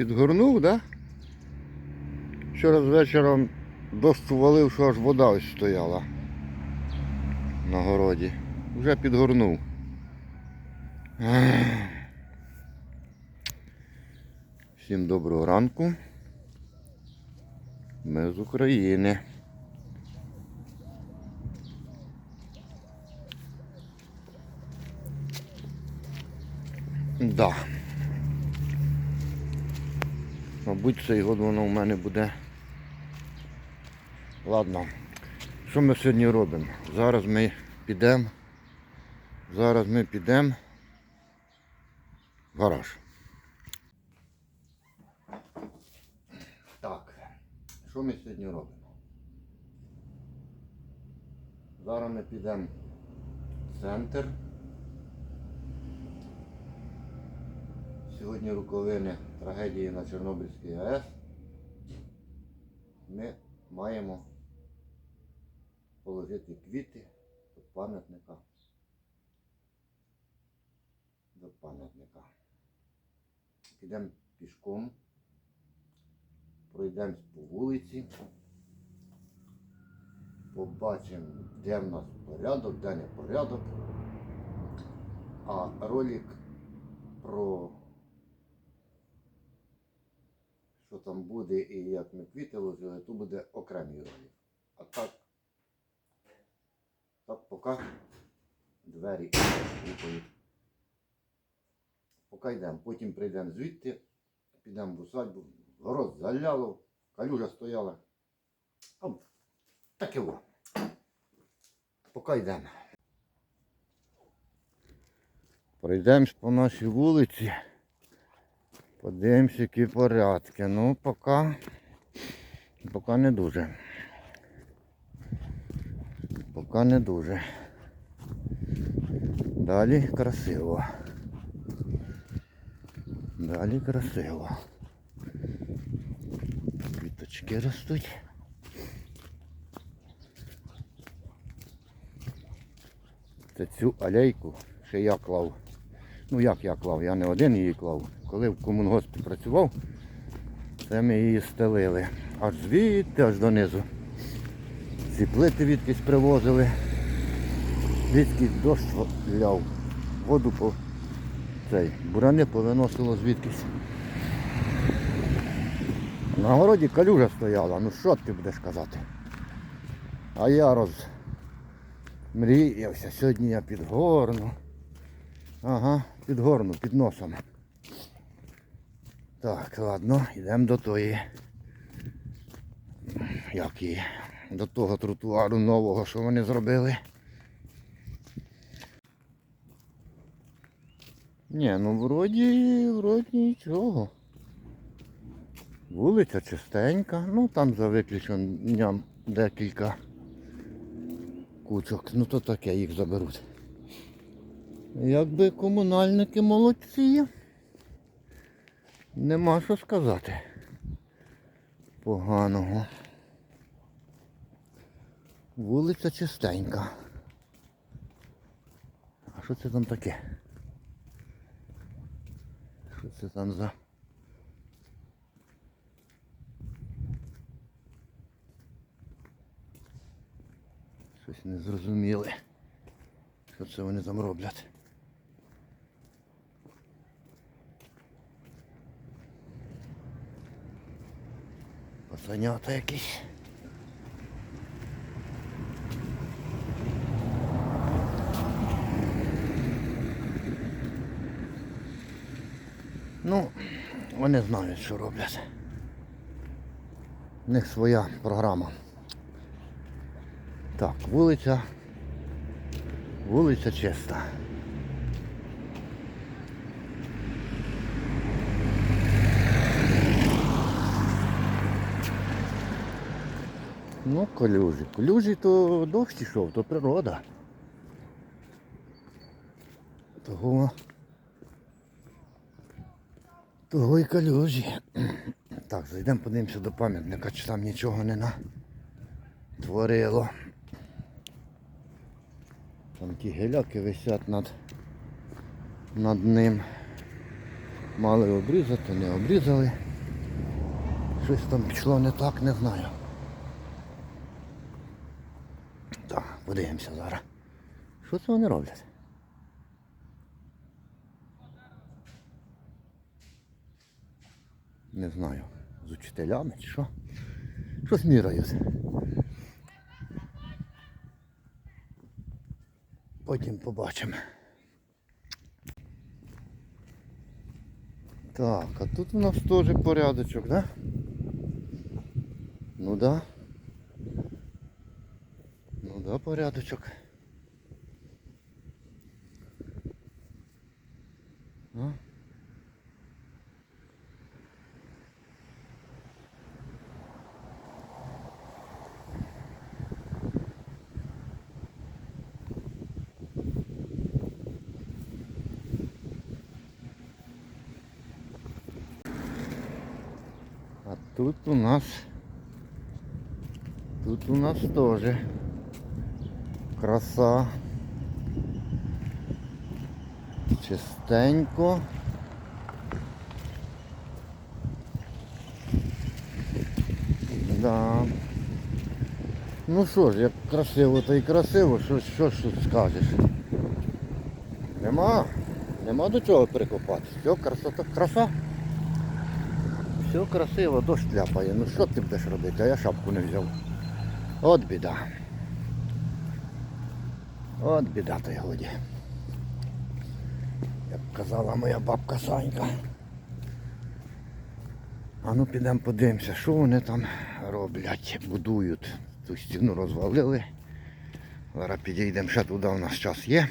Підгорнув, да? Вчора вечором дощ валив, що аж вода ось стояла на городі. Вже підгорнув. Всім доброго ранку. Ми з України. Да. Мабуть, цей год воно в мене буде. Ладно. Що ми сьогодні робимо? Зараз ми підемо. Зараз ми підемо в гараж. Так. Що ми сьогодні робимо? Зараз ми підемо в центр. Сьогодні роковини трагедії на Чорнобильській АЕС. Ми маємо положити квіти до пам'ятника. До пам'ятника. Підемо пішком, пройдемось по вулиці, побачимо, де в нас порядок, де не порядок. А ролик про що там буде і як ми квіти ложили, то буде окремий ролик. А так, так поки двері гупають. Поки йдемо, потім прийдемо звідти, підемо в усадьбу, город заляло, калюжа стояла. Там таке во. Поки йдемо. Пройдемось по нашій вулиці. Подивимось, які порядки. Ну, поки, поки не дуже. Поки не дуже. Далі красиво. Далі красиво. Квіточки ростуть. Це цю алейку ще я клав. Ну як я клав, я не один її клав. Коли в комунгоспі працював, це ми її стелили. Аж звідти, аж донизу. Ці плити відкись привозили. Звідкись дощ ляв. Воду по цей бурани повиносило звідкись. На городі калюжа стояла, ну що ти будеш казати? А я роз мріявся, сьогодні я підгорну. Ага, підгорну, під носом. Так, ладно, йдемо до тої. Як її? До того тротуару нового, що вони зробили. Ні, ну вроді, вроді нічого. Вулиця чистенька, ну там за виключенням декілька кучок. Ну то таке їх заберуть. Якби комунальники молодці. Нема що сказати. Поганого. Вулиця чистенька. А що це там таке? Що це там за... Щось не зрозуміли. Що це вони там роблять? Пацанята якісь. Ну, вони знають, що роблять. У них своя програма. Так, вулиця. Вулиця чиста. Ну, калюжі. Калюжі то дощ ішов, то природа. Того. Того і калюжі. Так, зайдемо, подивимося до пам'ятника, чи там нічого не натворило. Там ті геляки висять над, над ним. Мали обрізати, не обрізали. щось там пішло не так, не знаю. Так, подивимося зараз. Що це вони роблять? Не знаю. З учителями чи що? Щось мірають. Потім побачимо. Так, а тут у нас теж порядочок, да? Ну да. Да, порядочок. А? А тут у нас тут у нас тоже краса. Чистенько. Да. Ну що ж, як красиво, то і красиво, що, що ж тут скажеш? Нема, нема до чого прикопати. Все, красота, краса. Все красиво, дощ ляпає. Ну що ти будеш робити? А я шапку не взяв. От біда. От біда то й годі. Як казала моя бабка Санька. А ну підемо подивимося, що вони там роблять, будують. Ту стіну розвалили. Зараз підійдемо ще туди, у нас час є.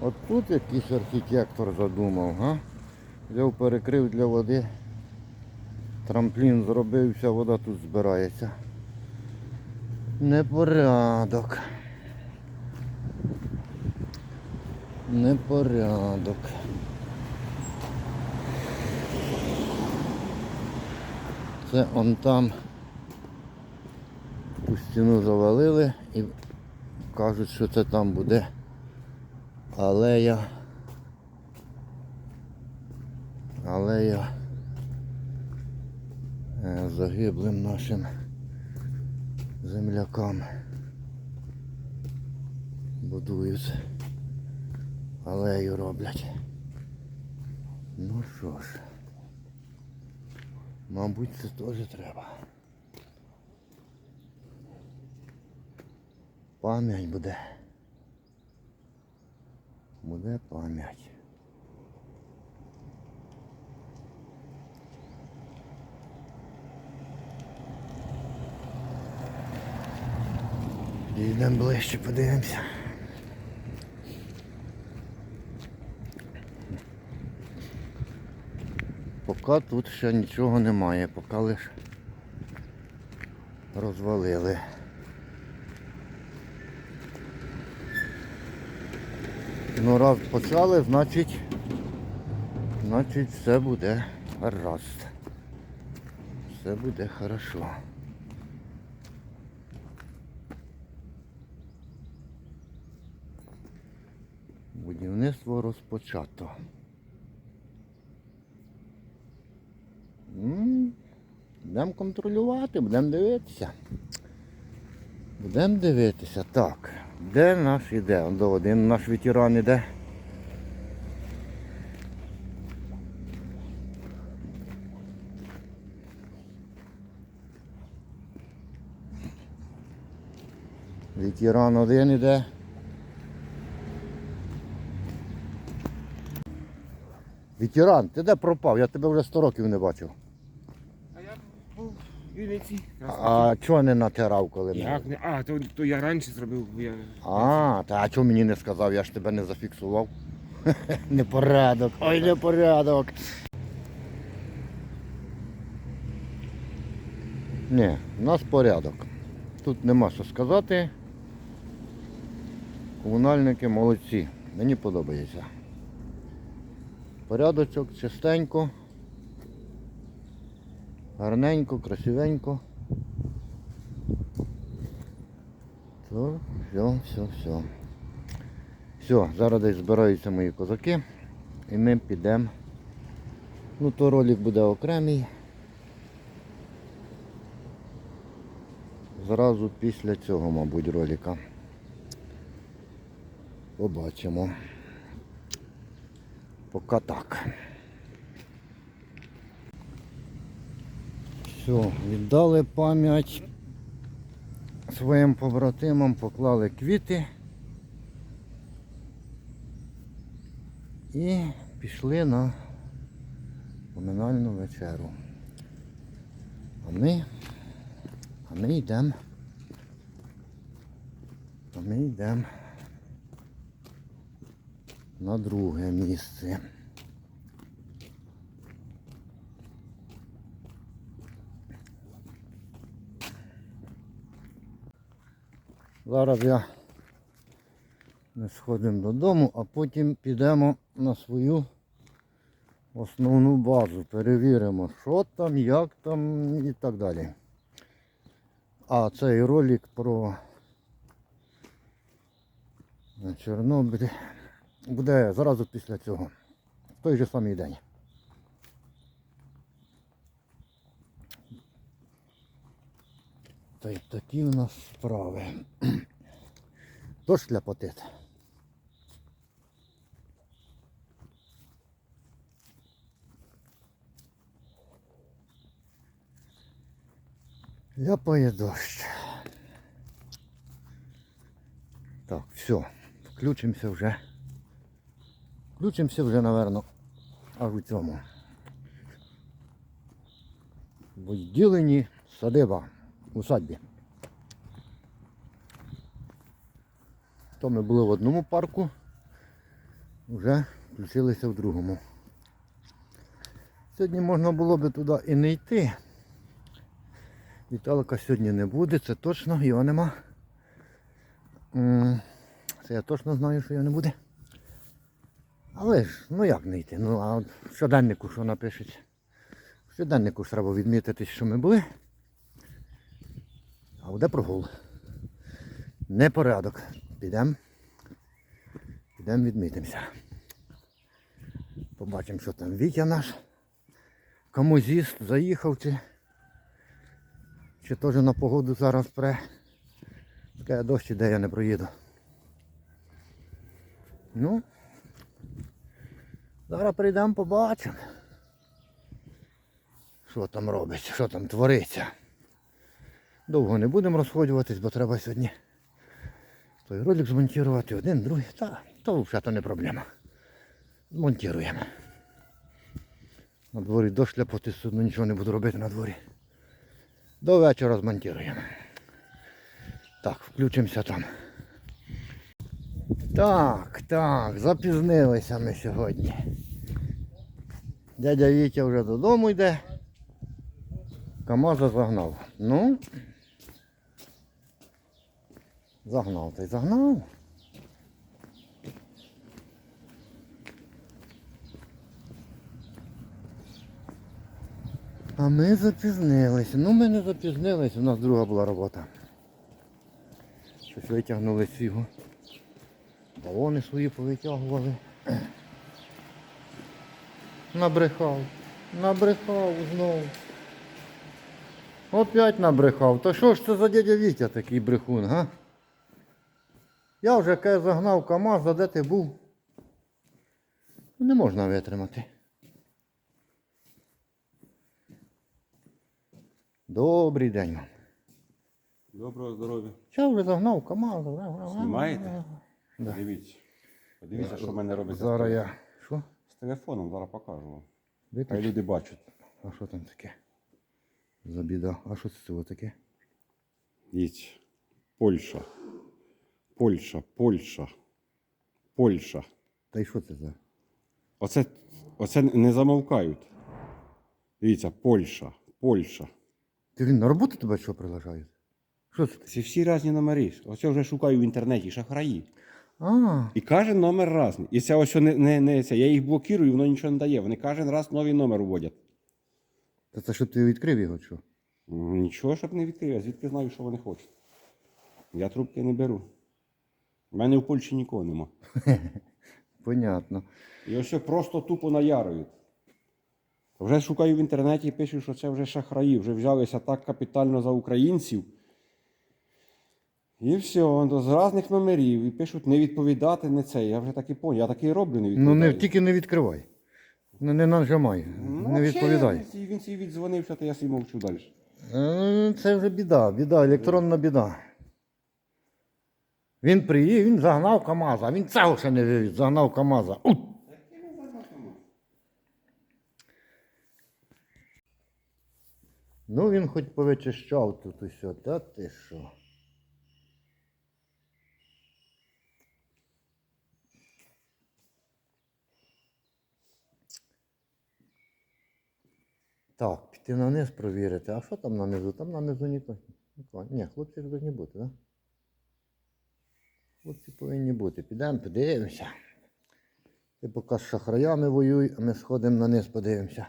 От тут якийсь архітектор задумав, га? Взяв перекрив для води. Трамплін зробив, вся вода тут збирається. Непорядок. Непорядок. Це он там ту стіну завалили і кажуть, що це там буде алея. Алея е, загиблим нашим землякам будують. Алею роблять. Ну що ж, мабуть, це теж треба. Пам'ять буде. Буде пам'ять. Йдемо ближче, подивимося. Поки тут ще нічого немає, поки лише розвалили. Ну раз почали, значить, значить все буде гаразд. Все буде хорошо. Будівництво розпочато. Будемо контролювати, будемо дивитися. Будемо дивитися. Так, де наш іде? До один наш ветеран іде. Ветеран один іде. Ветеран, ти де пропав? Я тебе вже 100 років не бачив. А я був в Вінниці. А чого не натирав, коли мене? Як не? А, то, то я раніше зробив, бо я. А, та а чого мені не сказав? Я ж тебе не зафіксував. Непорядок. Ой, непорядок. Ні, у нас порядок. Тут нема що сказати. Комунальники молодці. Мені подобається. Порядочок, чистенько. Гарненько, красивенько. Все, все, все. Все, зараз десь збираються мої козаки і ми підемо Ну то ролик буде окремий. Зразу після цього, мабуть, ролика. Побачимо. Поки так. Все, віддали пам'ять своїм побратимам, поклали квіти і пішли на поминальну вечеру. А ми, а ми йдемо. А ми йдемо на друге місце. Зараз я ми сходимо додому, а потім підемо на свою основну базу. Перевіримо, що там, як там і так далі. А цей ролик про Чорнобиль буде зразу після цього. В той же самий день. Та й такі в нас справи. Тож ляпотит. Ляпає дощ. Так, все. Включимося вже. Включимося вже, напевно, аж у цьому. В відділенні садиба у садбі. То ми були в одному парку, вже включилися в другому. Сьогодні можна було би туди і не йти. Віталика сьогодні не буде, це точно, його нема. Це я точно знаю, що його не буде. Але ж, ну як не йти? Ну а в щоденнику що напишуть? В щоденнику ж треба відмітити, що ми були. А буде прогул. Непорядок. Підемо. Підемо відмітимося. Побачимо, що там Вітя наш. Кому з'їзд заїхав чи, чи теж на погоду зараз пре. Таке дощ іде, я не проїду. Ну, зараз прийдемо побачимо. Що там робиться, що там твориться. Довго не будемо розходюватись, бо треба сьогодні той ролик змонтувати, один, другий. Та, то взагалі не проблема. Змонтуємо. На дворі дощ ляпоти, судно нічого не буду робити на дворі. До вечора змонтуємо. Так, включимося там. Так, так, запізнилися ми сьогодні. Дядя Вітя вже додому йде. Камаза загнав. Ну. Загнав й загнав. А ми запізнилися. Ну ми не запізнилися, у нас друга була робота. Щось витягнули з його. Балони свої повитягували. Набрехав. Набрехав знову. Опять набрехав. То що ж це за дядя Вітя такий брехун, га? Я вже каже загнав КАМАЗ, а де ти був? Ну, Не можна витримати. Добрий день вам. Доброго здоров'я. Я вже загнав КАМАЗ. Знімаєте? Да. Подивіться. Подивіться, що в мене робиться. Зараз я. Телефоном зараз покажу вам. Хай люди бачать. А що там таке? За біда. А що це таке? Дивіться. Польща. Польща, Польща. Польща. Та й що це за? Оце, оце не замовкають. Дивіться, Польща, Польща. Ти він на роботу тебе що приглашають? Що це? Це всі різні номери. Оце вже шукаю в інтернеті шахраї. А, І кожен номер різний. І це ось не, не, не це. Я їх блокую, воно нічого не дає. Вони кожен раз новий номер вводять. та це щоб ти відкрив його, що? Нічого, щоб не відкрив. Я звідки знаю, що вони хочуть. Я трубки не беру. У мене в Польщі нікого нема. Понятно. І ось просто тупо наярують. Вже шукаю в інтернеті, пишуть, що це вже шахраї, вже взялися так капітально за українців. І все, з різних номерів. І пишуть не відповідати, не це. Я вже так і поняв, я так і роблю, не Ну не, тільки не відкривай. Не, не нажимай, Ну, не відповідай. Він, він сі віддзвонився, то я сі мовчу далі. Е, Це вже біда, біда, електронна біда. Він приїхав, він загнав КАМАЗа, він цього ще не вивіз, загнав КАМАЗа. У! Ну він хоч повичищав тут усе, та ти що. Так, піти на низ провірити. А що там на низу? Там на низу ніхто. нікого. Ні, хлопці повинні бути, так? Да? Хлопці повинні бути. Підемо, подивимося. Ти поки з шахраями воюй, а ми сходимо на низ, подивимося.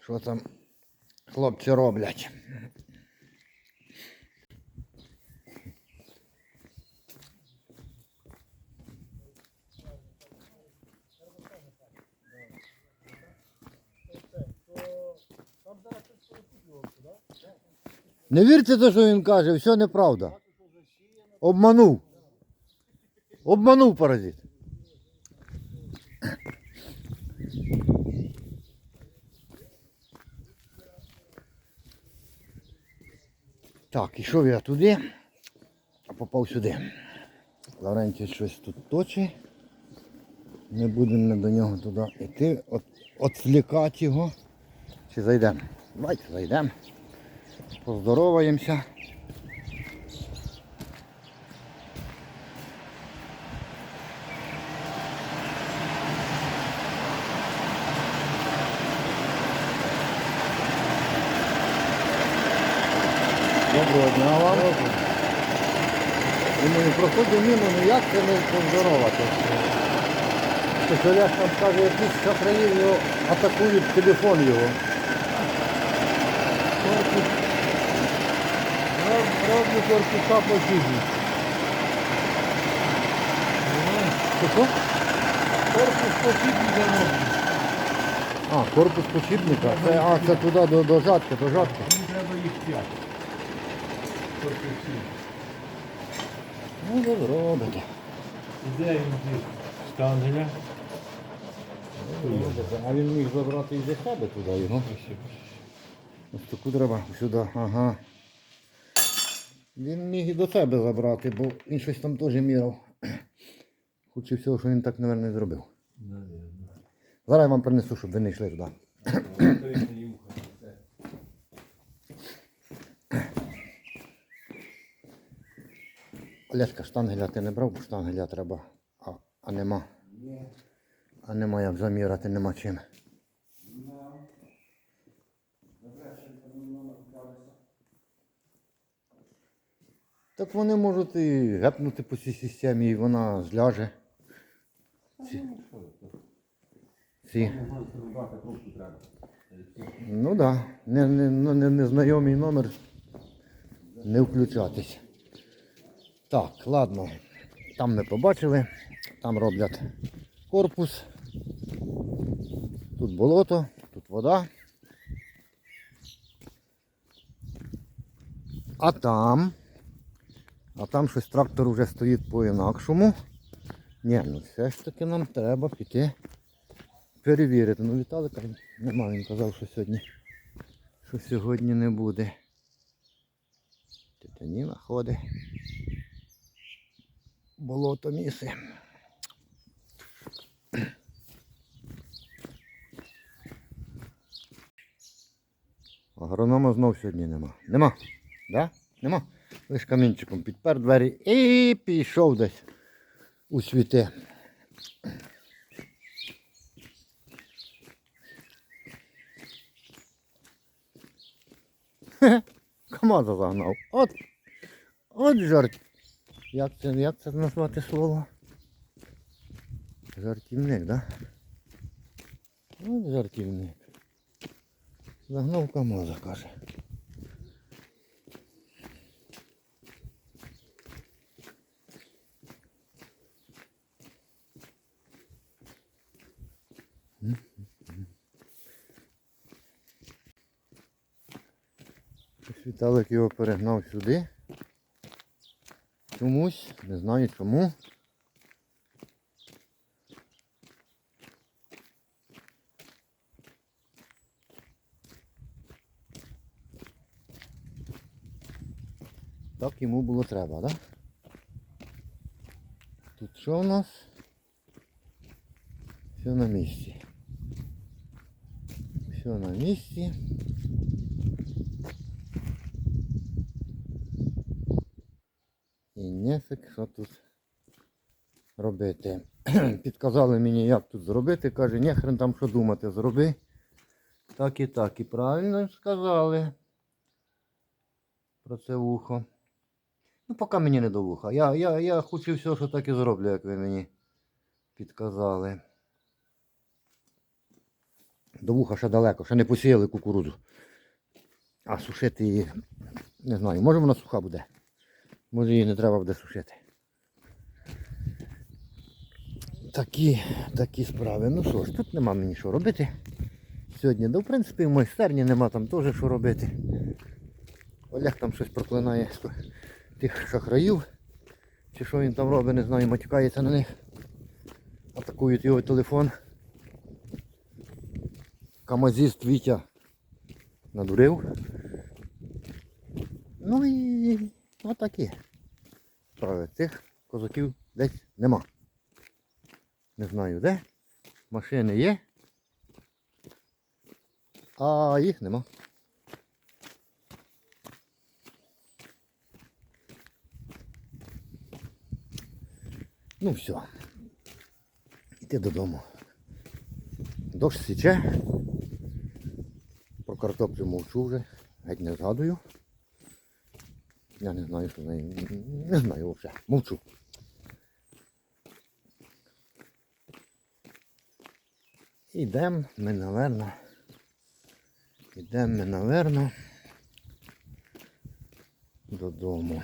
Що там хлопці роблять? Не вірте те, що він каже, все неправда. Обманув. Обманув паразит. Так, ішов я туди, а попав сюди. Лаврентій щось тут точить. Не будемо до нього туди йти, от, отвлікати його. Чи зайдемо? Давайте зайдемо. Поздороваємося. Доброго дня вам. Думаю, проходжу мимо, ну як це не поздороватися? Ось Олег там каже, якісь шахраї його атакують телефон його. Роблю корпуса. Що? Корпус посібника роблю. А, корпус посібника. Це, а, це туди до, до жатки, до жатки. Треба їх п'ять. Корпусів. Ну, ви робите. Де він ті штангеля? А він міг забрати і до себе туди його. Ось таку треба сюди, ага. Він міг і до себе забрати, бо він щось там теж міряв. Хоче всього, що він так, мабуть, і зробив. Зараз я вам принесу, щоб ви не йшли туди. Олешка, штангеля ти не брав, бо штангеля треба, а, а нема. А нема як заміряти, нема чим. Так вони можуть і гепнути по цій системі, і вона зляже. Ці. Ці. Ну так, да. не, не, ну, не, незнайомий номер не включатись. Так, ладно. Там ми побачили, там роблять корпус. Тут болото, тут вода. А там. А там щось трактор вже стоїть по-інакшому. Ні, ну все ж таки нам треба піти перевірити. Ну Віталика нема, він казав, що сьогодні, що сьогодні не буде. Тетяніна ходить. Болото міси. Агронома знов сьогодні нема. Нема? Да? Нема? Лиш камінчиком підпер двері і пішов десь у світи. Команда загнав. От, от жарт. Як це, як це назвати слово? Жартівник, да? От жартівник. Загнав КамАЗа, каже. Віталик його перегнав сюди. Чомусь, не знаю чому. Так йому було треба, так? Да? Тут що у нас? Все на місці. Все на місці. І що тут робити. Підказали мені, як тут зробити. Каже, ні, хрен там що думати, зроби. Так і так. І правильно сказали про це вухо. Ну, поки мені не до вуха. Я, я, я хочу все, що так і зроблю, як ви мені підказали. До вуха ще далеко, ще не посіяли кукурудзу. А сушити її, не знаю, може вона суха буде. Може її не треба буде сушити. Такі, такі справи. Ну що ж, тут нема мені що робити. Сьогодні, да в принципі в майстерні нема там теж що робити. Олег там щось проклинає з тих шахраїв. Чи що він там робить, не знаю, матюкається на них. Атакують його телефон. Камазіст Вітя надурив. Ну і отакі справи. Цих козаків десь нема. Не знаю де. Машини є. А їх нема. Ну все. Йти додому. Дощ січе. Про картоплю мовчу вже. Геть не згадую. Я не знаю, що з нею. Не знаю взагалі. Мовчу. Ідемо ми, наверно. Ідемо ми, наверно. Додому.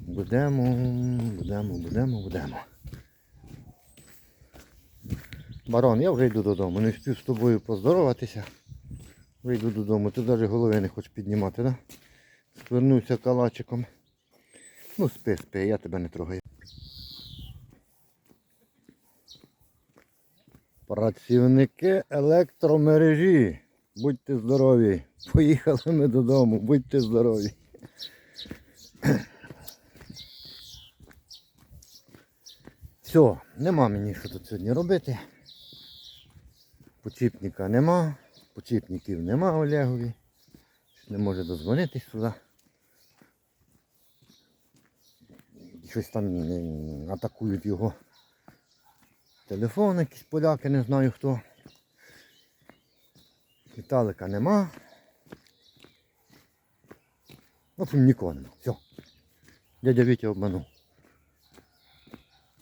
Будемо, будемо, будемо, будемо. Барон, я вже йду додому. Не встиг з тобою поздороватися. Вже йду додому. Ти навіть голови не хочеш піднімати, да? Звернувся калачиком. Ну спи, спи, я тебе не трогаю. Працівники електромережі. Будьте здорові. Поїхали ми додому, будьте здорові. Все, нема мені що тут сьогодні робити. Почіпника нема, почіпників нема Олегові. Не може дозвонитись туди. Щось там атакують його. Телефон якісь поляки, не знаю хто. Віталика нема. Общем, нікого нема. Все. Дядя Вітя обманув.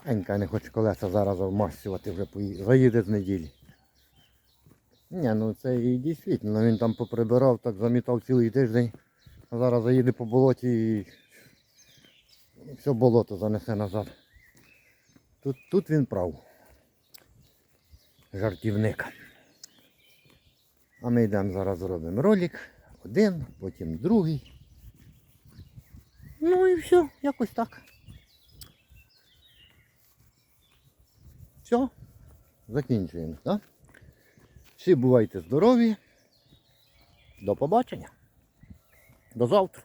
Енька не хоче колеса зараз обмащувати, вже заїде з неділі. Ні, ну це і дійсно, він там поприбирав, так замітав цілий тиждень, а зараз заїде по болоті і все болото занесе назад. Тут, тут він прав. Жартівник. А ми йдемо зараз зробимо ролик. Один, потім другий. Ну і все, якось так. Все, закінчуємо, так? Всі бувайте здорові. До побачення. До завтра.